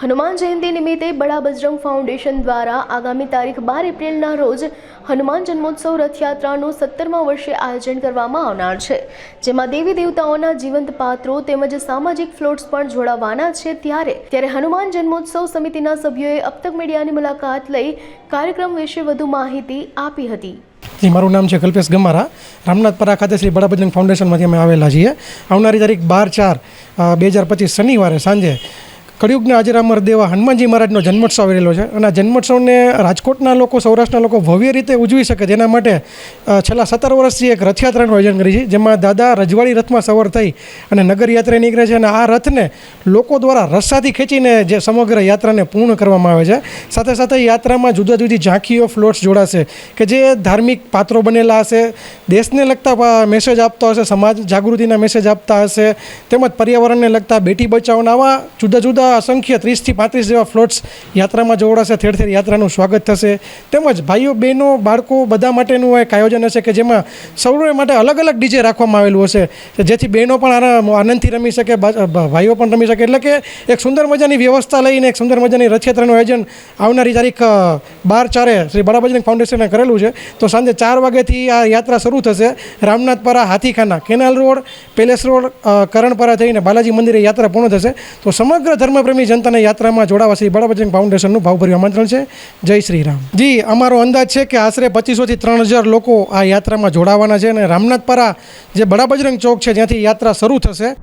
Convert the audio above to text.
હનુમાન જયંતિ નિમિત્તે બડા બજરંગ ફાઉન્ડેશન દ્વારા આગામી તારીખ બાર એપ્રિલના રોજ હનુમાન જન્મોત્સવ રથયાત્રાનું સત્તરમા વર્ષે આયોજન કરવામાં આવનાર છે. જેમાં દેવી દેવતાઓના જીવંત પાત્રો તેમજ સામાજિક ફ્લોટ્સ પણ જોડાવાના છે ત્યારે ત્યારે હનુમાન જન્મોત્સવ સમિતિના સભ્યોએ અબતક મીડિયાની મુલાકાત લઈ કાર્યક્રમ વિશે વધુ માહિતી આપી હતી. જી, મારું નામ છે કલ્પેશ ગમારા. રામનાથપરા ખાતે શ્રી બડા બજરંગ ફાઉન્ડેશનમાંથી અમે આવેલા છીએ. આવનારી તારીખ બાર ચાર બે હજાર પચીસ શનિવારે સાંજે કળિયુગના અજરામર દેવા હનુમાનજી મહારાજનો જન્મોત્સવ આવેલો છે અને આ જન્મોત્સવને રાજકોટના લોકો, સૌરાષ્ટ્રના લોકો ભવ્ય રીતે ઉજવી શકે તેના માટે છેલ્લા સત્તર વર્ષથી એક રથયાત્રાનું આયોજન કરી છે, જેમાં દાદા રજવાડી રથમાં સવાર થઈ અને નગર યાત્રા નીકળે છે અને આ રથને લોકો દ્વારા રસ્સાથી ખેંચીને જે સમગ્ર યાત્રાને પૂર્ણ કરવામાં આવે છે. સાથે સાથે યાત્રામાં જુદા જુદી ઝાંખીઓ, ફ્લોટ્સ જોડાશે કે જે ધાર્મિક પાત્રો બનેલા હશે, દેશને લગતા મેસેજ આપતા હશે, સમાજ જાગૃતિના મેસેજ આપતા હશે, તેમજ પર્યાવરણને લગતા બેટી બચાવના આવા જુદા જુદા અસંખ્ય ત્રીસથી પાંત્રીસ જેવા ફ્લોટ્સ યાત્રામાં જોડાશે. ઠેર યાત્રાનું સ્વાગત થશે. તેમજ ભાઈઓ, બહેનો, બાળકો બધા માટેનું એક આયોજન હશે કે જેમાં સૌને માટે અલગ અલગ ડીજે રાખવામાં આવેલું હશે. જેથી બહેનો પણ આનંદથી રમી શકે ભાઈઓ પણ રમી શકે. એટલે કે એક સુંદર મજાની વ્યવસ્થા લઈને એક સુંદર મજાની રથયાત્રાનું આયોજન આવનારી તારીખ બાર ચારે શ્રી બડા ફાઉન્ડેશને કરેલું છે. તો સાંજે ચાર વાગ્યાથી આ યાત્રા શરૂ થશે. Ramnathpara, Hathikhana canal road, palace road Karanpara થઈને બાલાજી મંદિરે યાત્રા પૂર્ણ થશે. તો સમગ્ર ધર્મપ્રેમી જનતાને યાત્રામાં જોડાવા શ્રી બજરંગ ફાઉન્ડેશનનું ભાવભર્યું આમંત્રણ છે. જય શ્રી રામ. જી, અમારો અંદાજ છે કે આશરે પચીસોથી ત્રણ હજાર લોકો આ યાત્રામાં જોડાવાના છે અને રામનાથપરા જે બળાબજરંગ ચોક છે, જ્યાંથી યાત્રા શરૂ થશે.